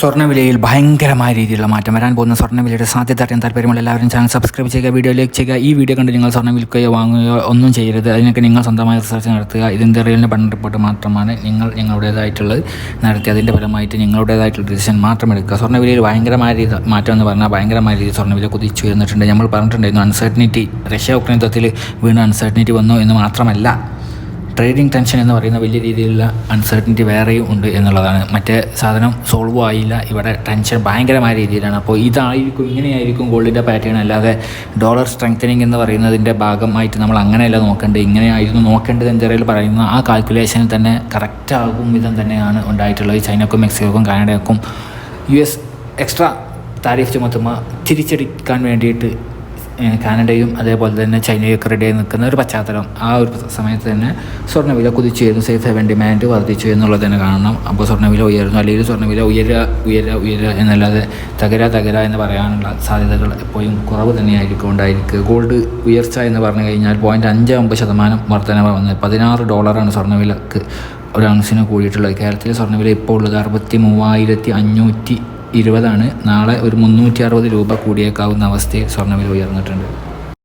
സ്വർണവിലയിൽ ഭയങ്കരമായ രീതിയിലുള്ള മാറ്റം വരാൻ പോകുന്ന സ്വർണവിലയുടെ സാധ്യത അറിയാൻ താല്പര്യമുള്ള എല്ലാവരും ചാനൽ സബ്സ്ക്രൈബ് ചെയ്യുക വീഡിയോ ലൈക്ക് ചെയ്യുക. ഈ വീഡിയോ കണ്ട് നിങ്ങൾ സ്വർണം വിൽക്കുകയോ വാങ്ങുകയോ ഒന്നും ചെയ്യരുത്. അതിനൊക്കെ നിങ്ങൾ സ്വന്തമായി റിസർച്ച് നടത്തുക. ഇതിന്റെ റിയലിന്റെ പഠന റിപ്പോർട്ട് മാത്രമാണ് നിങ്ങൾ നിങ്ങളുടേതായിട്ടുള്ളത് നടത്തി അതിന്റെ ഫലമായിട്ട് നിങ്ങളുടേതായിട്ടുള്ള ഡിസിഷൻ മാത്രം എടുക്കുക. സ്വർണവിലയിൽ ഭയങ്കരമായ രീതി മാറ്റം എന്ന് പറഞ്ഞാൽ ഭയങ്കരമായ രീതിയിൽ സ്വർണവില കുതിച്ചു വരുന്നിട്ടുണ്ട് നമ്മൾ പറഞ്ഞിട്ടുണ്ടായിരുന്നു അൺസർട്ടനിറ്റി റഷ്യ ഉക്രൈൻ യുദ്ധത്തിൽ വീണ്ടും അൺസർട്ടനിറ്റി വന്നു എന്ന് മാത്രമല്ല. ട്രേഡിംഗ് ടെൻഷൻ എന്ന് പറയുന്ന വലിയ രീതിയിലുള്ള അൺസർട്ടനിറ്റി വേറെയും ഉണ്ട് എന്നുള്ളതാണ്. മറ്റേ സാധനം സോൾവ് ആയില്ല. ഇവിടെ ടെൻഷൻ ഭയങ്കരമായ രീതിയിലാണ്. അപ്പോൾ ഇതായിരിക്കും ഇങ്ങനെയായിരിക്കും ഗോൾഡിന്റെ പാറ്റേൺ അല്ലാതെ ഡോളർ സ്ട്രെങ്തനിങ് എന്ന് പറയുന്നതിന്റെ ഭാഗമായിട്ട് നമ്മൾ അങ്ങനെയല്ല നോക്കേണ്ടത്. ഇങ്ങനെയായിരുന്നു നോക്കേണ്ടത് എന്തെങ്കിലും പറയുന്ന ആ കാൽക്കുലേഷനിൽ തന്നെ കറക്റ്റ് ആകും വിധം തന്നെയാണ് ഉണ്ടായിട്ടുള്ളത്. ചൈനക്കും മെക്സിക്കോക്കും കാനഡയ്ക്കും. യു എസ് എക്സ്ട്രാ താരിഫ് ചുമത്തുമ്പോൾ തിരിച്ചടിക്കാൻ വേണ്ടിയിട്ട് കാനഡയും അതേപോലെ തന്നെ ചൈനയൊക്കെ റെഡിയായി നിൽക്കുന്ന ഒരു പശ്ചാത്തലം. ആ ഒരു സമയത്ത് തന്നെ സ്വർണവില കുതിച്ചു വരുന്നു സേഫ് ഹെവൻ ഡിമാൻഡ് വർദ്ധിച്ചു എന്നുള്ളത് തന്നെ കാണണം. അപ്പോൾ സ്വർണവില ഉയരുന്നു. അല്ലെങ്കിൽ സ്വർണവില ഉയര ഉയര ഉയര എന്നല്ലാതെ തകര തകര എന്ന് പറയാനുള്ള സാധ്യതകൾ എപ്പോഴും കുറവ് തന്നെയായിരിക്കും ഉണ്ടായിരിക്കുക. ഗോൾഡ് ഉയർച്ച എന്ന് പറഞ്ഞു കഴിഞ്ഞാൽ പോയിന്റ് അഞ്ച് ഒമ്പത് ശതമാനം വർധനവ് വന്നത് പതിനാറ് ഡോളറാണ് സ്വർണവിലക്ക് ഒരു അൺസിന് കൂടിയിട്ടുള്ളത്. കേരളത്തിലെ സ്വർണവില ഇപ്പോൾ ഉള്ളത് അറുപത്തി മൂവായിരത്തി അഞ്ഞൂറ്റി ഇരുപതാണ്. നാളെ ഒരു മുന്നൂറ്റി അറുപത് രൂപ കൂടിയേക്കാവുന്ന അവസ്ഥയിൽ സ്വർണവില ഉയർന്നിട്ടുണ്ട്.